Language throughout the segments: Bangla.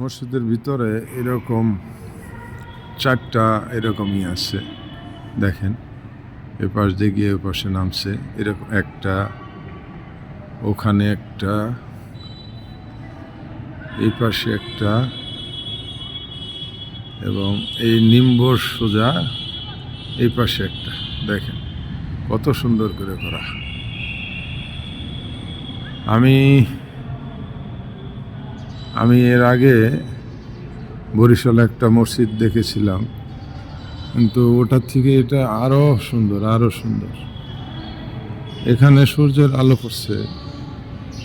মসজিদের ভিতরে এরকম চারটা এরকমই আছে। দেখেন এ পাশ দিয়ে গিয়ে পাশে নামছে, এরকম একটা, ওখানে একটা এই পাশে একটা, এবং এই নিম্বর সোজা এই পাশে একটা। দেখেন, কত সুন্দর করে করা। আমি আমি এর আগে বরিশালে একটা মসজিদ দেখেছিলাম। কিন্তু ওটার থেকে এটা আরও সুন্দর আরও সুন্দর। এখানে সূর্যের আলো পড়ছে।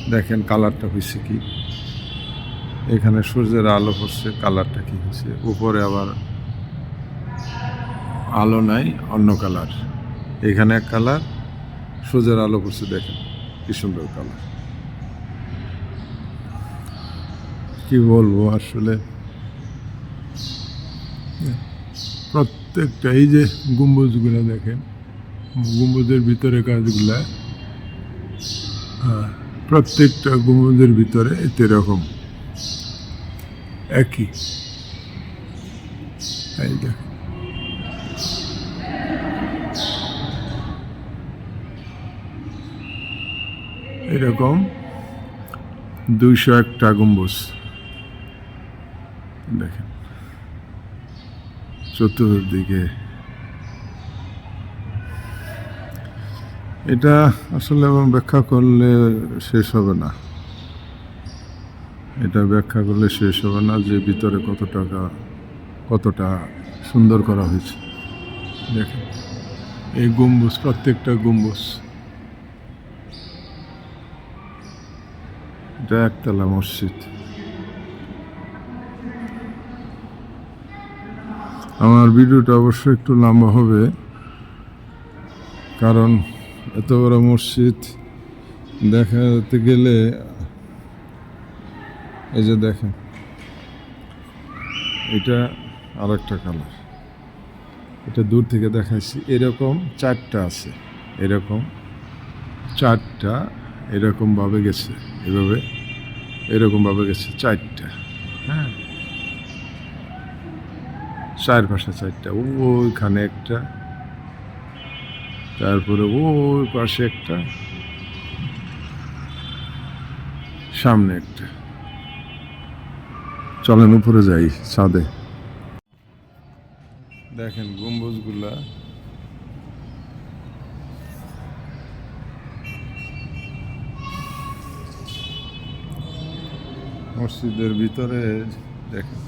দেখেন কালারটা হয়েছে কি? এখানে সূর্যের আলো পড়ছে, কালারটা কি হয়েছে? উপরে আবার আলো নাই, অন্য কালার। এখানে এক কালার, সূর্যের আলো পড়ছে, দেখেন কি সুন্দর কালার। কি বলব আসলে? প্রত্যেকটা, এই যে গম্বুজগুলো দেখেন, গম্বুজের ভিতরে কাজগুলা প্রত্যেকটা গম্বুজের ভিতরে এরকম। একই। এই দেখেন। এরকম দুইশো একটা গম্বুজ। দেখেন। চতুর্দিকে এটা আসলে ব্যাখ্যা করলে শেষ হবে না। এটা ব্যাখ্যা করলে শেষ হবে না যে ভিতরে কত টাকা কতটা সুন্দর করা হয়েছে। দেখেন, এই গম্বুজ, প্রত্যেকটা গম্বুজ। এটা একতলা মসজিদ। আমার ভিডিওটা অবশ্যই একটু লম্বা হবে, কারণ এত বড় মসজিদ দেখাতে গেলে, এই যে দেখেন, এটা আর একটা কালার এটা দূর থেকে দেখাইছি, এরকম চারটা আছে, এরকম চারটা এরকমভাবে গেছে, এভাবে এরকমভাবে গেছে চারটা হ্যাঁ। চার পাশে চারটা, ওইখানে একটা, তারপরে ওই পাশে একটা, সামনে একটা। চলেন উপরে যাই, ছাদে। দেখেন গম্বুজগুলা। মসজিদের ভিতরে দেখেন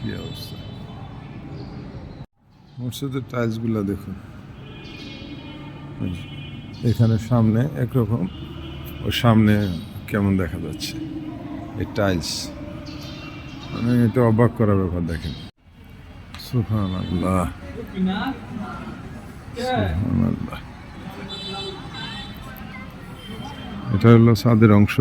কি অবস্থা। মসজিদের টাইলসগুলো দেখুন। এখানে সামনে একরকম ওই সামনে কেমন দেখা যাচ্ছে? এই টাইলস মানে এটা অবাক করার ব্যাপার দেখেন। সুফান আল্লাহ। এটা হলো ছাদের অংশ।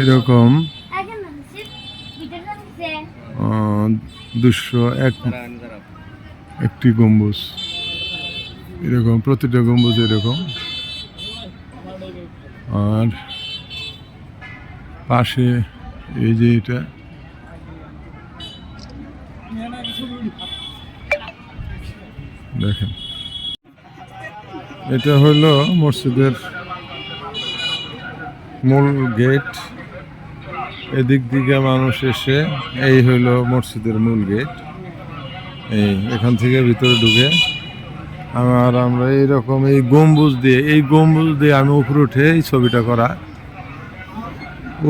এরকম আগে না সিট ভিতরে যাচ্ছে দুশো এক একটি গম্বুজ। এরকম, প্রতিটা গম্বুজ এরকম। আর পাশে এই যে এটা, দেখেন। এটা হলো মসজিদের মূল গেট। এদিক দিকে মানুষ এসে, এই হইল মসজিদের মূল গেট। এই এখান থেকে ভিতরে ঢুকে আমার আমরা এইরকম এই গম্বুজ দিয়ে, এই গম্বুজ দিয়ে আমি উপরে উঠে এই ছবিটা করা।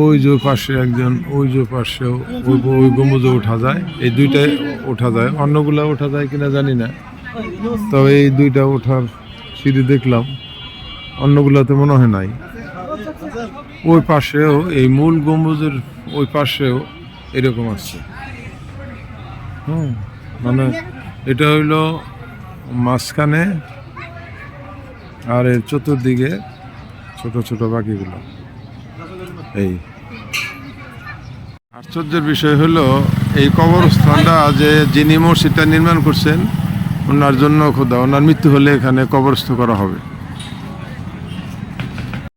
ওই যে পাশে একজন, ওই যে পাশেও ওই ওই গম্বুজে ওঠা যায়। এই দুইটাই ওঠা যায়। অন্যগুলা ওঠা যায় কিনা জানি না। তবে এই দুইটা ওঠার সিঁড়ি দেখলাম। অন্যগুলাতে মনে হয় নাই। ওই পাশেও, এই মূল গম্বুজের ওই পাশেও এরকম আছে। হুম মানে এটা হইল মাঝখানে আর এর চতুর্দিকে ছোট ছোট বাকিগুলো। এই। আশ্চর্যের বিষয় হলো এই কবরস্থানটা যে যিনি মসজিদটা নির্মাণ করছেন, ওনার জন্য খোদা, ওনার মৃত্যু হলে এখানে কবরস্থ করা হবে।